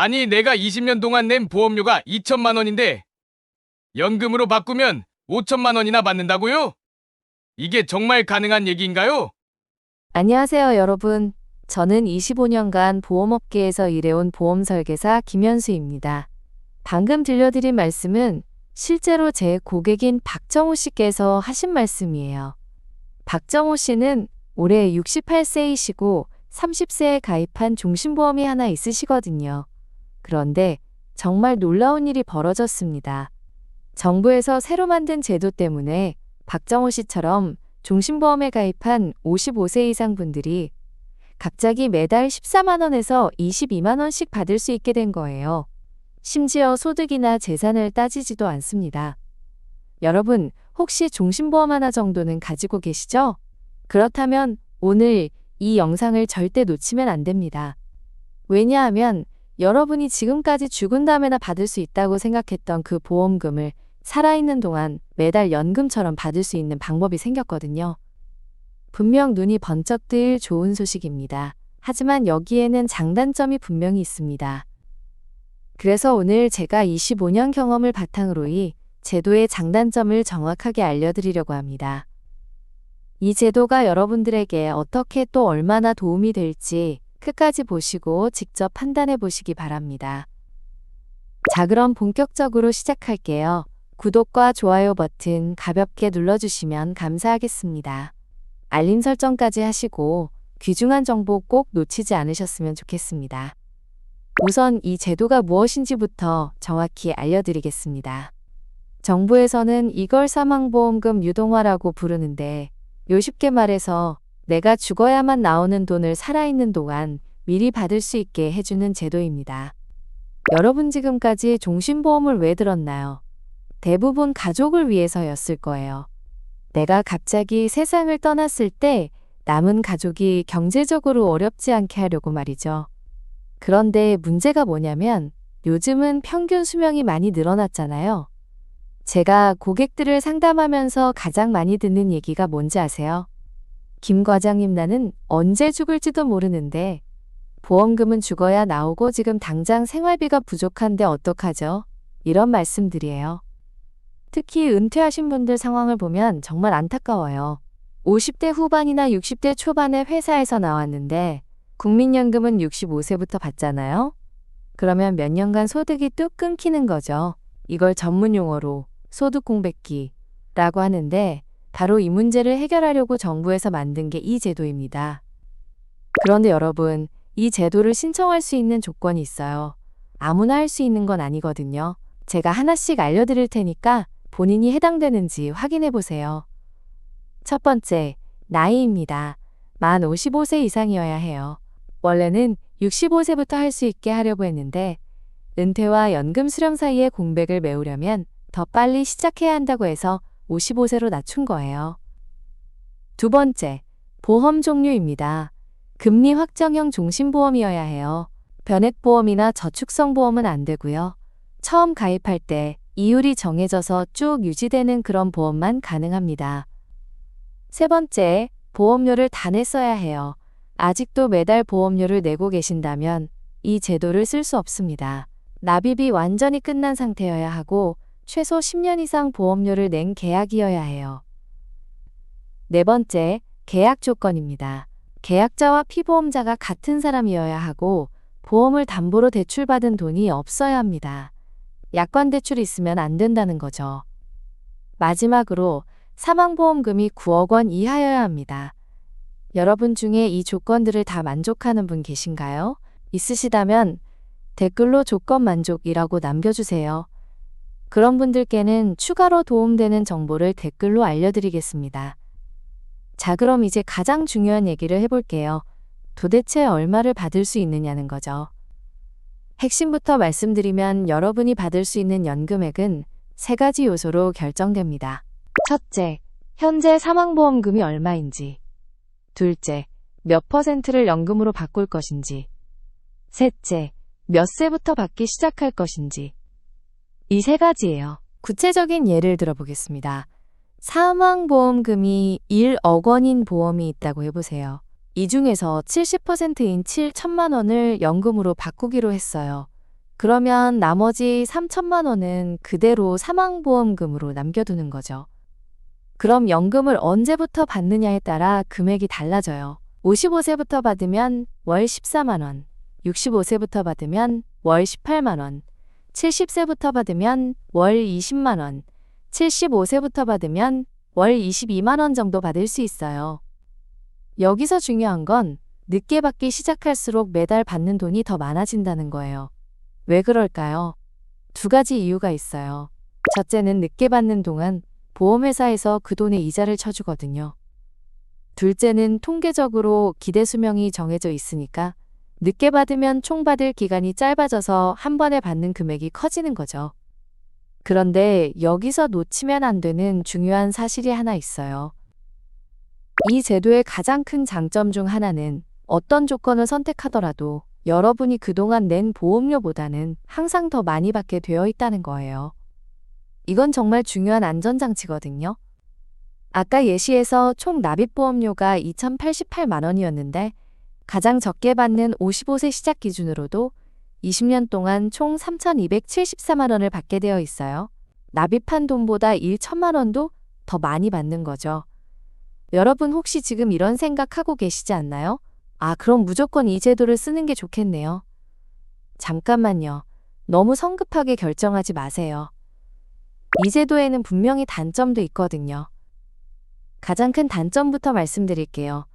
아니, 내가 20년 동안 낸 보험료가 2천만 원인데 연금으로 바꾸면 5천만 원이나 받는다고요? 이게 정말 가능한 얘기인가요? 안녕하세요, 여러분. 저는 25년간 보험업계에서 일해온 보험 설계사 김현수입니다. 방금 들려드린 말씀은 실제로 제 고객인 박정호 씨께서 하신 말씀이에요. 박정호 씨는 올해 68세이시고 30세에 가입한 종신보험이 하나 있으시거든요. 그런데 정말 놀라운 일이 벌어졌습니다. 정부에서 새로 만든 제도 때문에 박정호 씨처럼 종신보험에 가입한 55세 이상 분들이 갑자기 매달 14만원에서 22만원씩 받을 수 있게 된 거예요. 심지어 소득이나 재산을 따지지도 않습니다. 여러분, 혹시 종신보험 하나 정도는 가지고 계시죠? 그렇다면 오늘 이 영상을 절대 놓치면 안 됩니다. 왜냐하면 여러분이 지금까지 죽은 다음에나 받을 수 있다고 생각했던 그 보험금을 살아있는 동안 매달 연금처럼 받을 수 있는 방법이 생겼거든요. 분명 눈이 번쩍 뜰 좋은 소식입니다. 하지만 여기에는 장단점이 분명히 있습니다. 그래서 오늘 제가 25년 경험을 바탕으로 이 제도의 장단점을 정확하게 알려드리려고 합니다. 이 제도가 여러분들에게 어떻게 또 얼마나 도움이 될지 끝까지 보시고 직접 판단해 보시기 바랍니다. 자, 그럼 본격적으로 시작할게요. 구독과 좋아요 버튼 가볍게 눌러주시면 감사하겠습니다. 알림 설정까지 하시고 귀중한 정보 꼭 놓치지 않으셨으면 좋겠습니다. 우선 이 제도가 무엇인지부터 정확히 알려드리겠습니다. 정부에서는 이걸 사망보험금 유동화라고 부르는데 요 쉽게 말해서 내가 죽어야만 나오는 돈을 살아있는 동안 미리 받을 수 있게 해주는 제도입니다. 여러분 지금까지 종신보험을 왜 들었나요? 대부분 가족을 위해서였을 거예요. 내가 갑자기 세상을 떠났을 때 남은 가족이 경제적으로 어렵지 않게 하려고 말이죠. 그런데 문제가 뭐냐면 요즘은 평균 수명이 많이 늘어났잖아요. 제가 고객들을 상담하면서 가장 많이 듣는 얘기가 뭔지 아세요? 김 과장님 나는 언제 죽을지도 모르는데 보험금은 죽어야 나오고 지금 당장 생활비가 부족한데 어떡하죠? 이런 말씀들이에요. 특히 은퇴하신 분들 상황을 보면 정말 안타까워요. 50대 후반이나 60대 초반에 회사에서 나왔는데 국민연금은 65세부터 받잖아요. 그러면 몇 년간 소득이 뚝 끊기는 거죠. 이걸 전문 용어로 소득 공백기라고 하는데 바로 이 문제를 해결하려고 정부에서 만든 게 이 제도입니다. 그런데 여러분, 이 제도를 신청할 수 있는 조건이 있어요. 아무나 할 수 있는 건 아니거든요. 제가 하나씩 알려드릴 테니까 본인이 해당되는지 확인해 보세요. 첫 번째, 나이입니다. 만 55세 이상이어야 해요. 원래는 65세부터 할 수 있게 하려고 했는데 은퇴와 연금 수령 사이의 공백을 메우려면 더 빨리 시작해야 한다고 해서 55세로 낮춘 거예요. 두 번째, 보험 종류입니다. 금리 확정형 종신보험이어야 해요. 변액보험이나 저축성 보험은 안 되고요. 처음 가입할 때 이율이 정해져서 쭉 유지되는 그런 보험만 가능합니다. 세 번째, 보험료를 다 냈어야 해요. 아직도 매달 보험료를 내고 계신다면 이 제도를 쓸 수 없습니다. 납입이 완전히 끝난 상태여야 하고 최소 10년 이상 보험료를 낸 계약이어야 해요. 네 번째, 계약 조건입니다. 계약자와 피보험자가 같은 사람이어야 하고 보험을 담보로 대출받은 돈이 없어야 합니다. 약관 대출이 있으면 안 된다는 거죠. 마지막으로 사망보험금이 9억 원 이하여야 합니다. 여러분 중에 이 조건들을 다 만족하는 분 계신가요? 있으시다면 댓글로 조건 만족이라고 남겨주세요. 그런 분들께는 추가로 도움되는 정보를 댓글로 알려드리겠습니다. 자, 그럼 이제 가장 중요한 얘기를 해볼게요. 도대체 얼마를 받을 수 있느냐는 거죠. 핵심부터 말씀드리면 여러분이 받을 수 있는 연금액은 세 가지 요소로 결정됩니다. 첫째, 현재 사망보험금이 얼마인지. 둘째, 몇 퍼센트를 연금으로 바꿀 것인지. 셋째, 몇 세부터 받기 시작할 것인지. 이 세 가지예요. 구체적인 예를 들어보겠습니다. 사망보험금이 1억 원인 보험이 있다고 해보세요. 이 중에서 70%인 7천만 원을 연금으로 바꾸기로 했어요. 그러면 나머지 3천만 원은 그대로 사망보험금으로 남겨두는 거죠. 그럼 연금을 언제부터 받느냐에 따라 금액이 달라져요. 55세부터 받으면 월 14만 원, 65세부터 받으면 월 18만 원, 70세부터 받으면 월 20만 원, 75세부터 받으면 월 22만 원 정도 받을 수 있어요. 여기서 중요한 건 늦게 받기 시작할수록 매달 받는 돈이 더 많아진다는 거예요. 왜 그럴까요? 두 가지 이유가 있어요. 첫째는 늦게 받는 동안 보험회사에서 그 돈의 이자를 쳐주거든요. 둘째는 통계적으로 기대 수명이 정해져 있으니까 늦게 받으면 총 받을 기간이 짧아져서 한 번에 받는 금액이 커지는 거죠. 그런데 여기서 놓치면 안 되는 중요한 사실이 하나 있어요. 이 제도의 가장 큰 장점 중 하나는 어떤 조건을 선택하더라도 여러분이 그동안 낸 보험료보다는 항상 더 많이 받게 되어 있다는 거예요. 이건 정말 중요한 안전장치거든요. 아까 예시에서 총 납입보험료가 2,088만 원이었는데 가장 적게 받는 55세 시작 기준으로도 20년 동안 총 3,274만 원을 받게 되어 있어요. 납입한 돈보다 1천만 원도 더 많이 받는 거죠. 여러분 혹시 지금 이런 생각하고 계시지 않나요? 아, 그럼 무조건 이 제도를 쓰는 게 좋겠네요. 잠깐만요. 너무 성급하게 결정하지 마세요. 이 제도에는 분명히 단점도 있거든요. 가장 큰 단점부터 말씀드릴게요.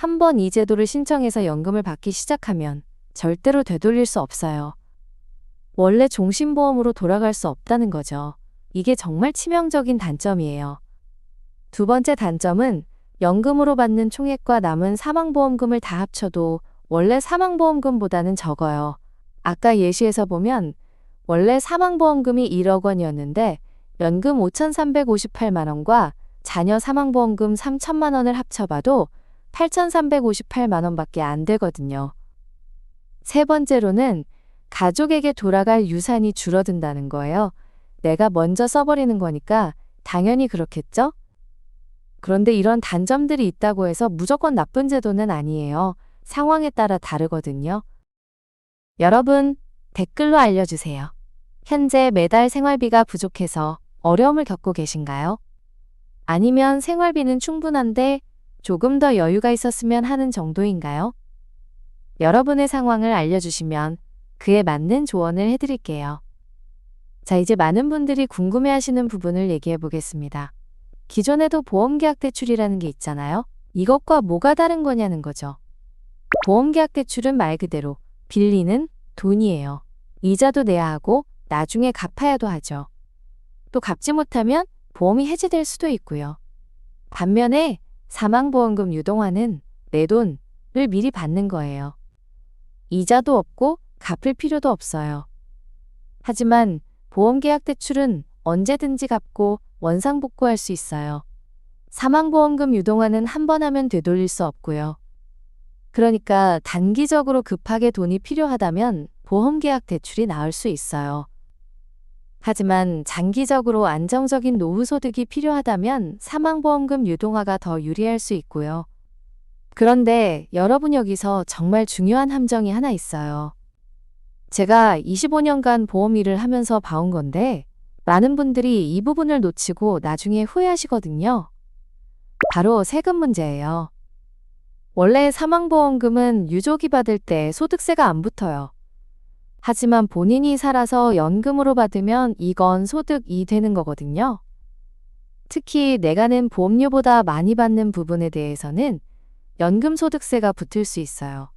한번 이 제도를 신청해서 연금을 받기 시작하면 절대로 되돌릴 수 없어요. 원래 종신보험으로 돌아갈 수 없다는 거죠. 이게 정말 치명적인 단점이에요. 두 번째 단점은 연금으로 받는 총액과 남은 사망보험금을 다 합쳐도 원래 사망보험금보다는 적어요. 아까 예시에서 보면 원래 사망보험금이 1억 원이었는데 연금 5,358만 원과 자녀 사망보험금 3천만 원을 합쳐봐도 8,358만 원밖에 안 되거든요. 세 번째로는 가족에게 돌아갈 유산이 줄어든다는 거예요. 내가 먼저 써버리는 거니까 당연히 그렇겠죠? 그런데 이런 단점들이 있다고 해서 무조건 나쁜 제도는 아니에요. 상황에 따라 다르거든요. 여러분, 댓글로 알려주세요. 현재 매달 생활비가 부족해서 어려움을 겪고 계신가요? 아니면 생활비는 충분한데 조금 더 여유가 있었으면 하는 정도인가요? 여러분의 상황을 알려주시면 그에 맞는 조언을 해드릴게요. 자, 이제 많은 분들이 궁금해 하시는 부분을 얘기해 보겠습니다. 기존에도 보험계약 대출이라는 게 있잖아요. 이것과 뭐가 다른 거냐는 거죠. 보험계약 대출은 말 그대로 빌리는 돈이에요. 이자도 내야 하고 나중에 갚아야도 하죠. 또 갚지 못하면 보험이 해지될 수도 있고요. 반면에 사망보험금 유동화는 내 돈을 미리 받는 거예요. 이자도 없고 갚을 필요도 없어요. 하지만 보험계약 대출은 언제든지 갚고 원상복구할 수 있어요. 사망보험금 유동화는 한 번 하면 되돌릴 수 없고요. 그러니까 단기적으로 급하게 돈이 필요하다면 보험계약 대출이 나을 수 있어요. 하지만 장기적으로 안정적인 노후 소득이 필요하다면 사망보험금 유동화가 더 유리할 수 있고요. 그런데 여러분 여기서 정말 중요한 함정이 하나 있어요. 제가 25년간 보험 일을 하면서 봐온 건데 많은 분들이 이 부분을 놓치고 나중에 후회하시거든요. 바로 세금 문제예요. 원래 사망보험금은 유족이 받을 때 소득세가 안 붙어요. 하지만 본인이 살아서 연금으로 받으면 이건 소득이 되는 거거든요. 특히 내가 낸 보험료보다 많이 받는 부분에 대해서는 연금소득세가 붙을 수 있어요.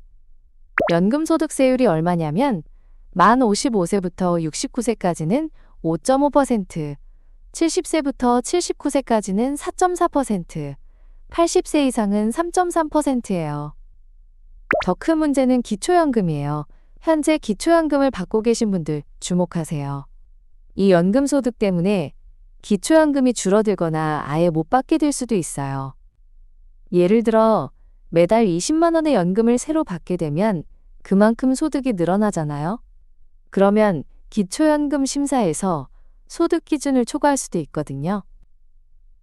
연금소득세율이 얼마냐면 만 55세부터 69세까지는 5.5%, 70세부터 79세까지는 4.4%, 80세 이상은 3.3%예요. 더 큰 문제는 기초연금이에요. 현재 기초연금을 받고 계신 분들 주목하세요. 이 연금 소득 때문에 기초연금이 줄어들거나 아예 못 받게 될 수도 있어요. 예를 들어 매달 20만 원의 연금을 새로 받게 되면 그만큼 소득이 늘어나잖아요. 그러면 기초연금 심사에서 소득 기준을 초과할 수도 있거든요.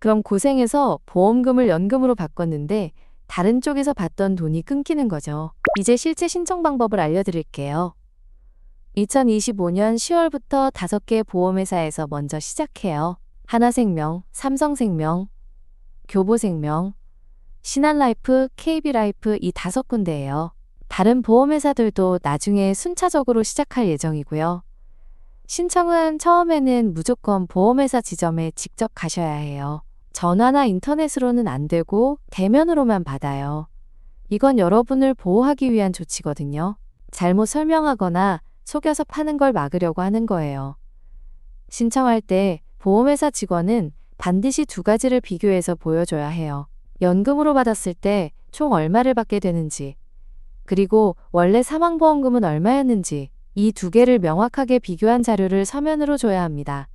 그럼 고생해서 보험금을 연금으로 바꿨는데 다른 쪽에서 받던 돈이 끊기는 거죠. 이제 실제 신청 방법을 알려드릴게요. 2025년 10월부터 5개 보험회사에서 먼저 시작해요. 하나생명, 삼성생명, 교보생명, 신한라이프, KB라이프 이 다섯 군데예요. 다른 보험회사들도 나중에 순차적으로 시작할 예정이고요. 신청은 처음에는 무조건 보험회사 지점에 직접 가셔야 해요. 전화나 인터넷으로는 안 되고 대면으로만 받아요. 이건 여러분을 보호하기 위한 조치거든요. 잘못 설명하거나 속여서 파는 걸 막으려고 하는 거예요. 신청할 때 보험회사 직원은 반드시 두 가지를 비교해서 보여줘야 해요. 연금으로 받았을 때 총 얼마를 받게 되는지, 그리고 원래 사망보험금은 얼마였는지 이 두 개를 명확하게 비교한 자료를 서면으로 줘야 합니다.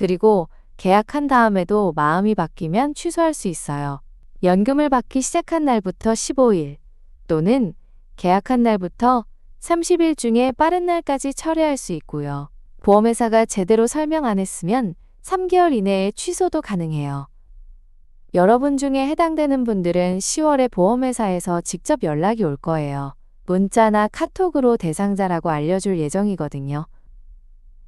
그리고 계약한 다음에도 마음이 바뀌면 취소할 수 있어요. 연금을 받기 시작한 날부터 15일 또는 계약한 날부터 30일 중에 빠른 날까지 철회할 수 있고요. 보험회사가 제대로 설명 안 했으면 3개월 이내에 취소도 가능해요. 여러분 중에 해당되는 분들은 10월에 보험회사에서 직접 연락이 올 거예요. 문자나 카톡으로 대상자라고 알려줄 예정이거든요.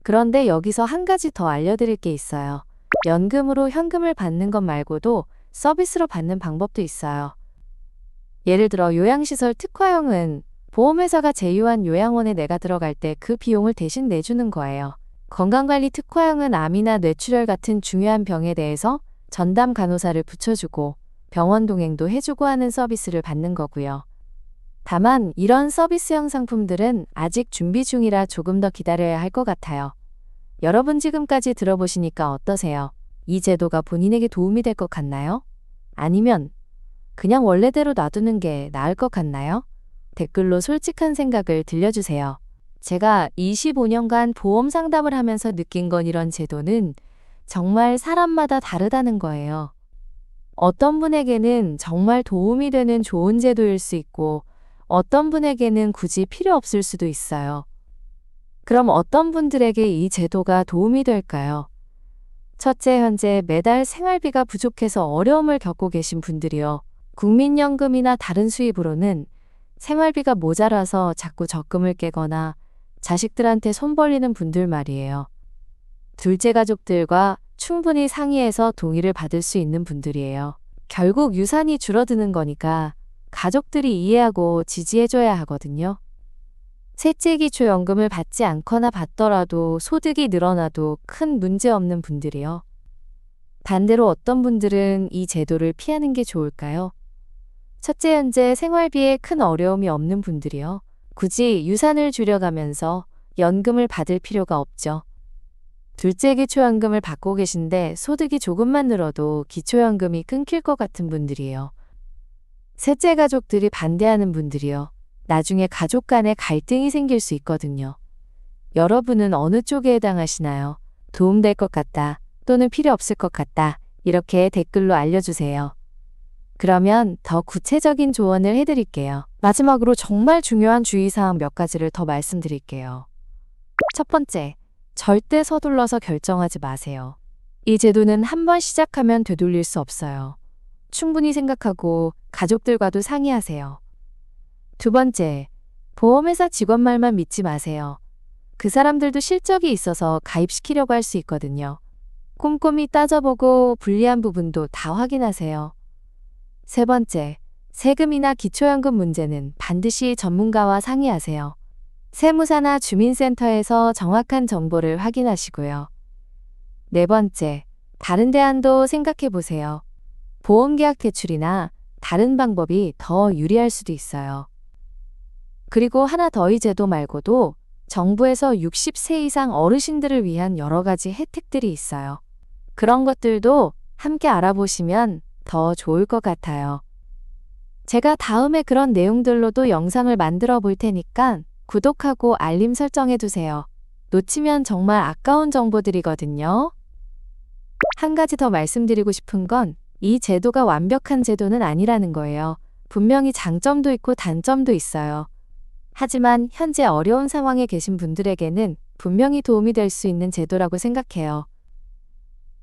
그런데 여기서 한 가지 더 알려드릴 게 있어요. 연금으로 현금을 받는 것 말고도 서비스로 받는 방법도 있어요. 예를 들어 요양시설 특화형은 보험회사가 제휴한 요양원에 내가 들어갈 때 그 비용을 대신 내주는 거예요. 건강관리 특화형은 암이나 뇌출혈 같은 중요한 병에 대해서 전담 간호사를 붙여주고 병원 동행도 해주고 하는 서비스를 받는 거고요. 다만 이런 서비스형 상품들은 아직 준비 중이라 조금 더 기다려야 할 것 같아요. 여러분 지금까지 들어보시니까 어떠세요? 이 제도가 본인에게 도움이 될 것 같나요? 아니면 그냥 원래대로 놔두는 게 나을 것 같나요? 댓글로 솔직한 생각을 들려주세요. 제가 25년간 보험 상담을 하면서 느낀 건 이런 제도는 정말 사람마다 다르다는 거예요. 어떤 분에게는 정말 도움이 되는 좋은 제도일 수 있고, 어떤 분에게는 굳이 필요 없을 수도 있어요. 그럼 어떤 분들에게 이 제도가 도움이 될까요? 첫째, 현재 매달 생활비가 부족해서 어려움을 겪고 계신 분들이요. 국민연금이나 다른 수입으로는 생활비가 모자라서 자꾸 적금을 깨거나 자식들한테 손 벌리는 분들 말이에요. 둘째 가족들과 충분히 상의해서 동의를 받을 수 있는 분들이에요. 결국 유산이 줄어드는 거니까 가족들이 이해하고 지지해줘야 하거든요. 셋째 기초연금을 받지 않거나 받더라도 소득이 늘어나도 큰 문제 없는 분들이요. 반대로 어떤 분들은 이 제도를 피하는 게 좋을까요? 첫째, 현재 생활비에 큰 어려움이 없는 분들이요. 굳이 유산을 줄여가면서 연금을 받을 필요가 없죠. 둘째 기초연금을 받고 계신데 소득이 조금만 늘어도 기초연금이 끊길 것 같은 분들이에요. 셋째 가족들이 반대하는 분들이요. 나중에 가족 간에 갈등이 생길 수 있거든요. 여러분은 어느 쪽에 해당하시나요? 도움될 것 같다 또는 필요 없을 것 같다 이렇게 댓글로 알려주세요. 그러면 더 구체적인 조언을 해드릴게요. 마지막으로 정말 중요한 주의사항 몇 가지를 더 말씀드릴게요. 첫 번째, 절대 서둘러서 결정하지 마세요. 이 제도는 한번 시작하면 되돌릴 수 없어요. 충분히 생각하고 가족들과도 상의하세요. 두 번째, 보험회사 직원 말만 믿지 마세요. 그 사람들도 실적이 있어서 가입시키려고 할 수 있거든요. 꼼꼼히 따져보고 불리한 부분도 다 확인하세요. 세 번째, 세금이나 기초연금 문제는 반드시 전문가와 상의하세요. 세무사나 주민센터에서 정확한 정보를 확인하시고요. 네 번째, 다른 대안도 생각해 보세요. 보험계약 대출이나 다른 방법이 더 유리할 수도 있어요. 그리고 하나 더이 제도 말고도 정부에서 60세 이상 어르신들을 위한 여러 가지 혜택들이 있어요. 그런 것들도 함께 알아보시면 더 좋을 것 같아요. 제가 다음에 그런 내용들로도 영상을 만들어 볼 테니까 구독하고 알림 설정해 두세요. 놓치면 정말 아까운 정보들이거든요. 한 가지 더 말씀드리고 싶은 건 이 제도가 완벽한 제도는 아니라는 거예요. 분명히 장점도 있고 단점도 있어요. 하지만 현재 어려운 상황에 계신 분들에게는 분명히 도움이 될 수 있는 제도라고 생각해요.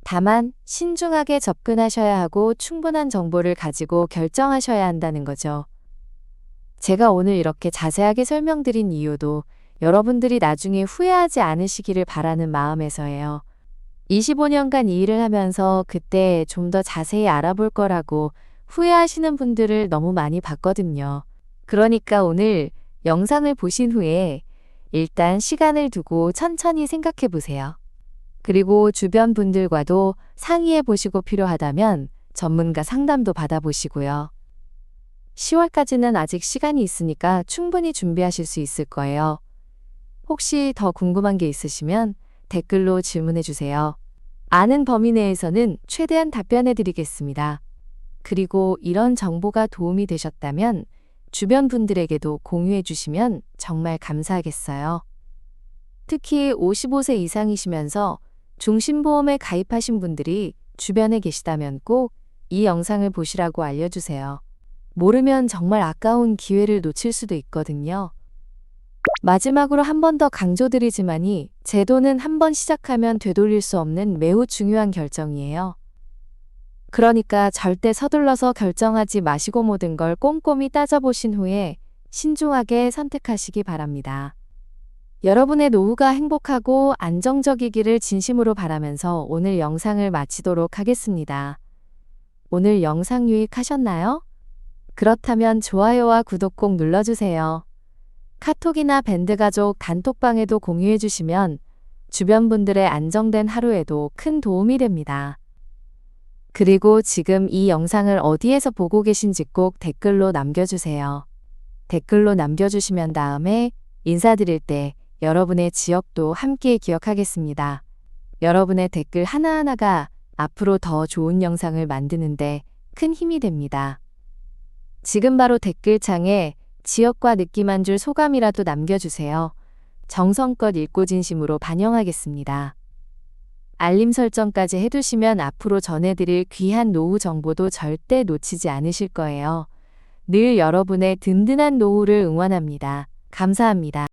다만 신중하게 접근하셔야 하고 충분한 정보를 가지고 결정하셔야 한다는 거죠. 제가 오늘 이렇게 자세하게 설명드린 이유도 여러분들이 나중에 후회하지 않으시기를 바라는 마음에서예요. 25년간 이 일을 하면서 그때 좀 더 자세히 알아볼 거라고 후회하시는 분들을 너무 많이 봤거든요. 그러니까 오늘 영상을 보신 후에 일단 시간을 두고 천천히 생각해 보세요. 그리고 주변 분들과도 상의해 보시고 필요하다면 전문가 상담도 받아보시고요. 10월까지는 아직 시간이 있으니까 충분히 준비하실 수 있을 거예요. 혹시 더 궁금한 게 있으시면 댓글로 질문해 주세요. 아는 범위 내에서는 최대한 답변해 드리겠습니다. 그리고 이런 정보가 도움이 되셨다면 주변 분들에게도 공유해 주시면 정말 감사하겠어요. 특히 55세 이상이시면서 중심보험에 가입하신 분들이 주변에 계시다면 꼭 이 영상을 보시라고 알려주세요. 모르면 정말 아까운 기회를 놓칠 수도 있거든요. 마지막으로 한 번 더 강조드리지만이 제도는 한 번 시작하면 되돌릴 수 없는 매우 중요한 결정이에요. 그러니까 절대 서둘러서 결정하지 마시고 모든 걸 꼼꼼히 따져보신 후에 신중하게 선택하시기 바랍니다. 여러분의 노후가 행복하고 안정적이기를 진심으로 바라면서 오늘 영상을 마치도록 하겠습니다. 오늘 영상 유익하셨나요? 그렇다면 좋아요와 구독 꼭 눌러주세요. 카톡이나 밴드가족 단톡방에도 공유해주시면 주변 분들의 안정된 하루에도 큰 도움이 됩니다. 그리고 지금 이 영상을 어디에서 보고 계신지 꼭 댓글로 남겨주세요. 댓글로 남겨주시면 다음에 인사드릴 때 여러분의 지역도 함께 기억하겠습니다. 여러분의 댓글 하나하나가 앞으로 더 좋은 영상을 만드는데 큰 힘이 됩니다. 지금 바로 댓글창에 지역과 느낌 한 줄 소감이라도 남겨주세요. 정성껏 읽고 진심으로 반영하겠습니다. 알림 설정까지 해두시면 앞으로 전해드릴 귀한 노후 정보도 절대 놓치지 않으실 거예요. 늘 여러분의 든든한 노후를 응원합니다. 감사합니다.